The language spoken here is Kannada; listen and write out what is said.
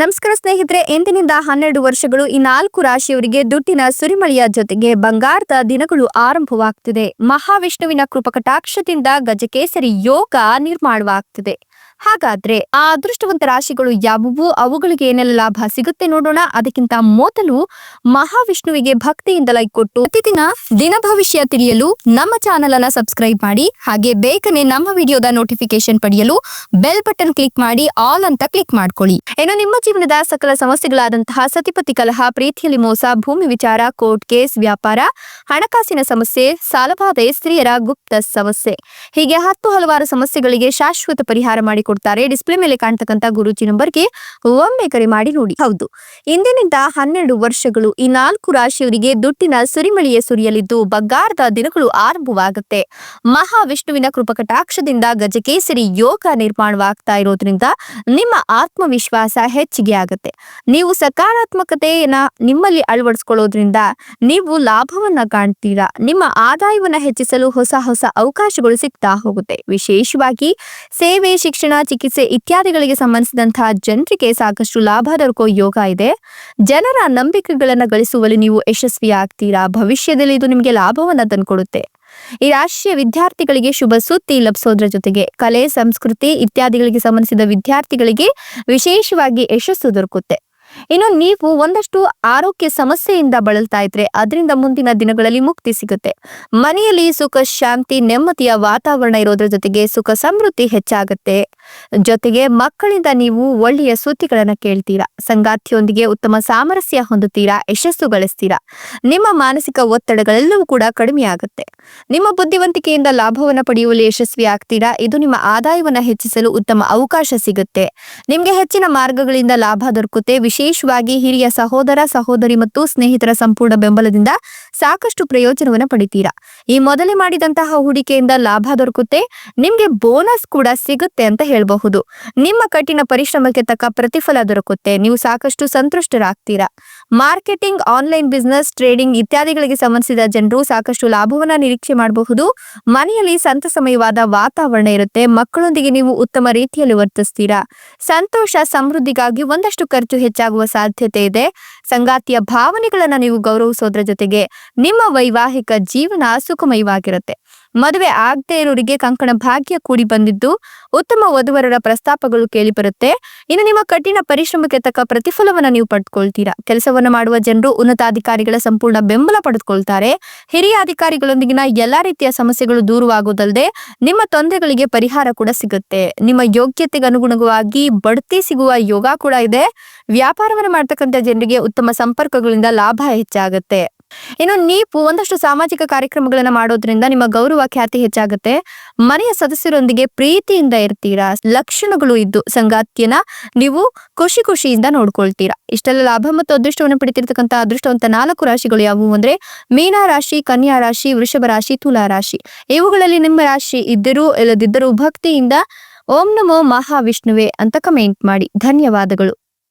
ನಮಸ್ಕಾರ ಸ್ನೇಹಿತರೆ, ಎಂದಿನಿಂದ ಹನ್ನೆರಡು ವರ್ಷಗಳು ಈ ನಾಲ್ಕು ರಾಶಿಯವರಿಗೆ ದುಡ್ಡಿನ ಸುರಿಮಳೆಯ ಜೊತೆಗೆ ಬಂಗಾರದ ದಿನಗಳು ಆರಂಭವಾಗ್ತಿದೆ. ಮಹಾವಿಷ್ಣುವಿನ ಕೃಪಕಟಾಕ್ಷದಿಂದ ಗಜಕೇಸರಿ ಯೋಗ ನಿರ್ಮಾಣವಾಗ್ತಿದೆ. ಹಾಗಾದ್ರೆ ಆ ಅದೃಷ್ಟವಂತ ರಾಶಿಗಳು ಯಾವುವು? ಅವುಗಳಿಗೆ ಏನೆಲ್ಲ ಲಾಭ ಸಿಗುತ್ತೆ ನೋಡೋಣ. ಅದಕ್ಕಿಂತ ಮೊದಲು ಮಹಾವಿಷ್ಣುವಿಗೆ ಭಕ್ತಿಯಿಂದ ಲೈಕ್ ಕೊಟ್ಟು ಪ್ರತಿದಿನ ದಿನ ಭವಿಷ್ಯ ತಿಳಿಯಲು ನಮ್ಮ ಚಾನೆಲ್ ಅನ್ನ ಸಬ್ಸ್ಕ್ರೈಬ್ ಮಾಡಿ, ಹಾಗೆ ಬೇಗನೆ ನಮ್ಮ ವಿಡಿಯೋದ ನೋಟಿಫಿಕೇಶನ್ ಪಡೆಯಲು ಬೆಲ್ ಬಟನ್ ಕ್ಲಿಕ್ ಮಾಡಿ, ಆಲ್ ಅಂತ ಕ್ಲಿಕ್ ಮಾಡ್ಕೊಳ್ಳಿ. ಏನು ನಿಮ್ಮ ಜೀವನದ ಸಕಲ ಸಮಸ್ಯೆಗಳಾದಂತಹ ಸತಿಪತಿ ಕಲಹ, ಪ್ರೀತಿಯಲ್ಲಿ ಮೋಸ, ಭೂಮಿ ವಿಚಾರ, ಕೋರ್ಟ್ ಕೇಸ್, ವ್ಯಾಪಾರ, ಹಣಕಾಸಿನ ಸಮಸ್ಯೆ, ಸಾಲಬಾಧೆ, ಸ್ತ್ರೀಯರ ಗುಪ್ತ ಸಮಸ್ಯೆ ಹೀಗೆ ಹತ್ತು ಹಲವಾರು ಸಮಸ್ಯೆಗಳಿಗೆ ಶಾಶ್ವತ ಪರಿಹಾರ ಮಾಡಿಕೊಡ್ತಾರೆ ಡಿಸ್ಪ್ಲೇ ಮೇಲೆ ಕಾಣ್ತಕ್ಕಂತ ಗುರುಜಿ ನಂಬರ್ಗೆ ಒಮ್ಮೆ ಕರೆ ಮಾಡಿ ನೋಡಿ. ಹೌದು. ಇಂದಿನಿಂದ ಹನ್ನೆರಡು ವರ್ಷಗಳು, ಈ ನಾಲ್ಕು ರಾಶಿಯವರಿಗೆ ದುಡ್ಡಿನ ಸುರಿಮಳೆಯೇ ಸುರಿಯಲಿದ್ದು ಬಂಗಾರದ ದಿನಗಳು ಆರಂಭವಾಗುತ್ತೆ. ಮಹಾವಿಷ್ಣುವಿನ ಕೃಪಕಟಾಕ್ಷದಿಂದ ಗಜಕೇಸರಿ ಯೋಗ ನಿರ್ಮಾಣವಾಗ್ತಾ ಇರೋದ್ರಿಂದ ನಿಮ್ಮ ಆತ್ಮವಿಶ್ವಾಸ ಹೆಚ್ಚಿಗೆ ಆಗುತ್ತೆ. ನೀವು ಸಕಾರಾತ್ಮಕತೆಯನ್ನ ನಿಮ್ಮಲ್ಲಿ ಅಳವಡಿಸ್ಕೊಳ್ಳೋದ್ರಿಂದ ನೀವು ಲಾಭವನ್ನ ಕಾಣ್ತೀರಾ. ನಿಮ್ಮ ಆದಾಯವನ್ನ ಹೆಚ್ಚಿಸಲು ಹೊಸ ಹೊಸ ಅವಕಾಶಗಳು ಸಿಗ್ತಾ ಹೋಗುತ್ತೆ. ವಿಶೇಷವಾಗಿ ಸೇವೆ, ಶಿಕ್ಷಣ ಚಿಕಿತ್ಸೆ ಇತ್ಯಾದಿಗಳಿಗೆ ಸಂಬಂಧಿಸಿದಂತಹ ಜನರಿಗೆ ಸಾಕಷ್ಟು ಲಾಭ ದೊರಕೋ ಯೋಗ ಇದೆ. ಜನರ ನಂಬಿಕೆಗಳನ್ನ ಗಳಿಸುವಲ್ಲಿ ನೀವು ಯಶಸ್ವಿ ಆಗ್ತೀರಾ? ಭವಿಷ್ಯದಲ್ಲಿ ಇದು ನಿಮಗೆ ಲಾಭವನ್ನ ತಂದುಕೊಡುತ್ತೆ. ಈ ರಾಷ್ಟ್ರೀಯ ವಿದ್ಯಾರ್ಥಿಗಳಿಗೆ ಶುಭ ಸುದ್ದಿ ಲಭಿಸೋದ್ರ ಜೊತೆಗೆ ಕಲೆ, ಸಂಸ್ಕೃತಿ ಇತ್ಯಾದಿಗಳಿಗೆ ಸಂಬಂಧಿಸಿದ ವಿದ್ಯಾರ್ಥಿಗಳಿಗೆ ವಿಶೇಷವಾಗಿ ಯಶಸ್ಸು ದೊರಕುತ್ತೆ. ಇನ್ನು ನೀವು ಒಂದಷ್ಟು ಆರೋಗ್ಯ ಸಮಸ್ಯೆಯಿಂದ ಬಳಲ್ತಾ ಇದ್ರೆ ಅದರಿಂದ ಮುಂದಿನ ದಿನಗಳಲ್ಲಿ ಮುಕ್ತಿ ಸಿಗುತ್ತೆ. ಮನೆಯಲ್ಲಿ ಸುಖ, ಶಾಂತಿ, ನೆಮ್ಮದಿಯ ವಾತಾವರಣ ಇರೋದ್ರ ಜೊತೆಗೆ ಸುಖ, ಸಮೃದ್ಧಿ ಹೆಚ್ಚಾಗುತ್ತೆ. ಜೊತೆಗೆ ಮಕ್ಕಳಿಂದ ನೀವು ಒಳ್ಳೆಯ ಸುದ್ದಿಗಳನ್ನ ಕೇಳ್ತೀರಾ. ಸಂಗಾತಿಯೊಂದಿಗೆ ಉತ್ತಮ ಸಾಮರಸ್ಯ ಹೊಂದುತ್ತೀರಾ. ಯಶಸ್ಸು ಗಳಿಸ್ತೀರಾ. ನಿಮ್ಮ ಮಾನಸಿಕ ಒತ್ತಡಗಳೆಲ್ಲವೂ ಕೂಡ ಕಡಿಮೆ ಆಗುತ್ತೆ. ನಿಮ್ಮ ಬುದ್ಧಿವಂತಿಕೆಯಿಂದ ಲಾಭವನ್ನು ಪಡೆಯುವಲ್ಲಿ ಯಶಸ್ವಿ ಆಗ್ತೀರಾ. ಇದು ನಿಮ್ಮ ಆದಾಯವನ್ನು ಹೆಚ್ಚಿಸಲು ಉತ್ತಮ ಅವಕಾಶ ಸಿಗುತ್ತೆ. ನಿಮ್ಗೆ ಹೆಚ್ಚಿನ ಮಾರ್ಗಗಳಿಂದ ಲಾಭ ದೊರಕುತ್ತೆ. ವಿಶೇಷವಾಗಿ ಹಿರಿಯ ಸಹೋದರ, ಸಹೋದರಿ ಮತ್ತು ಸ್ನೇಹಿತರ ಸಂಪೂರ್ಣ ಬೆಂಬಲದಿಂದ ಸಾಕಷ್ಟು ಪ್ರಯೋಜನವನ್ನು ಪಡಿತೀರಾ? ಈ ಮೊದಲೇ ಮಾಡಿದಂತಹ ಹೂಡಿಕೆಯಿಂದ ಲಾಭ ದೊರಕುತ್ತೆ, ನಿಮ್ಗೆ ಬೋನಸ್ ಕೂಡ ಸಿಗುತ್ತೆ ಅಂತ ಹೇಳಬಹುದು. ನಿಮ್ಮ ಕಠಿಣ ಪರಿಶ್ರಮಕ್ಕೆ ತಕ್ಕ ಪ್ರತಿಫಲ ದೊರಕುತ್ತೆ, ನೀವು ಸಾಕಷ್ಟು ಸಂತುಷ್ಟರಾಗ್ತೀರಾ? ಮಾರ್ಕೆಟಿಂಗ್, ಆನ್ಲೈನ್ ಬಿಸ್ನೆಸ್, ಟ್ರೇಡಿಂಗ್ ಇತ್ಯಾದಿಗಳಿಗೆ ಸಂಬಂಧಿಸಿದ ಜನರು ಸಾಕಷ್ಟು ಲಾಭವನ್ನ ನಿರೀಕ್ಷೆ ಮಾಡಬಹುದು. ಮನೆಯಲ್ಲಿ ಸಂತಸಮಯವಾದ ವಾತಾವರಣ ಇರುತ್ತೆ, ಮಕ್ಕಳೊಂದಿಗೆ ನೀವು ಉತ್ತಮ ರೀತಿಯಲ್ಲಿ ವರ್ತಿಸ್ತೀರಾ? ಸಂತೋಷ, ಸಮೃದ್ಧಿಗಾಗಿ ಒಂದಷ್ಟು ಖರ್ಚು ಹೆಚ್ಚಾಗುವ ಸಾಧ್ಯತೆ ಇದೆ. ಸಂಗಾತಿಯ ಭಾವನೆಗಳನ್ನ ನೀವು ಗೌರವಿಸೋದ್ರ ಜೊತೆಗೆ ನಿಮ್ಮ ವೈವಾಹಿಕ ಜೀವನ ಸುಖಮಯವಾಗಿರುತ್ತೆ. ಮದುವೆ ಆಗದೆ ಇರೋರಿಗೆ ಕಂಕಣ ಭಾಗ್ಯ ಕೂಡಿ ಬಂದಿದ್ದು ಉತ್ತಮ ವಧುವರರ ಪ್ರಸ್ತಾಪಗಳು ಕೇಳಿ ಬರುತ್ತೆ ಇನ್ನು ನಿಮ್ಮ ಕಠಿಣ ಪರಿಶ್ರಮಕ್ಕೆ ತಕ್ಕ ಪ್ರತಿಫಲವನ್ನ ನೀವು ಪಡೆದುಕೊಳ್ತೀರಾ ಕೆಲಸವನ್ನ ಮಾಡುವ ಜನರು ಉನ್ನತಾಧಿಕಾರಿಗಳ ಸಂಪೂರ್ಣ ಬೆಂಬಲ ಪಡೆದುಕೊಳ್ತಾರೆ. ಹಿರಿಯ ಅಧಿಕಾರಿಗಳೊಂದಿಗಿನ ಎಲ್ಲಾ ರೀತಿಯ ಸಮಸ್ಯೆಗಳು ದೂರವಾಗುವುದಲ್ಲದೆ ನಿಮ್ಮ ತೊಂದರೆಗಳಿಗೆ ಪರಿಹಾರ ಕೂಡ ಸಿಗುತ್ತೆ. ನಿಮ್ಮ ಯೋಗ್ಯತೆಗೆ ಅನುಗುಣವಾಗಿ ಬಡ್ತಿ ಸಿಗುವ ಯೋಗ ಕೂಡ ಇದೆ. ವ್ಯಾಪಾರವನ್ನು ಮಾಡ್ತಕ್ಕಂಥ ಜನರಿಗೆ ಉತ್ತಮ ಸಂಪರ್ಕಗಳಿಂದ ಲಾಭ ಹೆಚ್ಚಾಗುತ್ತೆ. ಇನ್ನು ನೀವು ಒಂದಷ್ಟು ಸಾಮಾಜಿಕ ಕಾರ್ಯಕ್ರಮಗಳನ್ನ ಮಾಡೋದ್ರಿಂದ ನಿಮ್ಮ ಗೌರವ ಖ್ಯಾತಿ ಹೆಚ್ಚಾಗುತ್ತೆ. ಮನೆಯ ಸದಸ್ಯರೊಂದಿಗೆ ಪ್ರೀತಿಯಿಂದ ಇರ್ತೀರಾ? ಲಕ್ಷಣಗಳು ಇದ್ದು ಸಂಗಾತಿಯನ್ನ ನೀವು ಖುಷಿ ಖುಷಿಯಿಂದ ನೋಡ್ಕೊಳ್ತೀರಾ? ಇಷ್ಟೆಲ್ಲ ಲಾಭ ಮತ್ತು ಅದೃಷ್ಟವನ್ನು ಪಡಿತಿರ್ತಕ್ಕಂಥ ಅದೃಷ್ಟವಂತ ನಾಲ್ಕು ರಾಶಿಗಳು ಯಾವುವು ಅಂದ್ರೆ ಮೀನ ರಾಶಿ, ಕನ್ಯಾ ರಾಶಿ, ವೃಷಭ ರಾಶಿ, ತುಲಾ ರಾಶಿ. ಇವುಗಳಲ್ಲಿ ನಿಮ್ಮ ರಾಶಿ ಇದ್ದರೂ ಇಲ್ಲದಿದ್ದರೂ ಭಕ್ತಿಯಿಂದ ಓಂ ನಮೋ ಮಹಾವಿಷ್ಣುವೆ ಅಂತ ಕಮೆಂಟ್ ಮಾಡಿ. ಧನ್ಯವಾದಗಳು.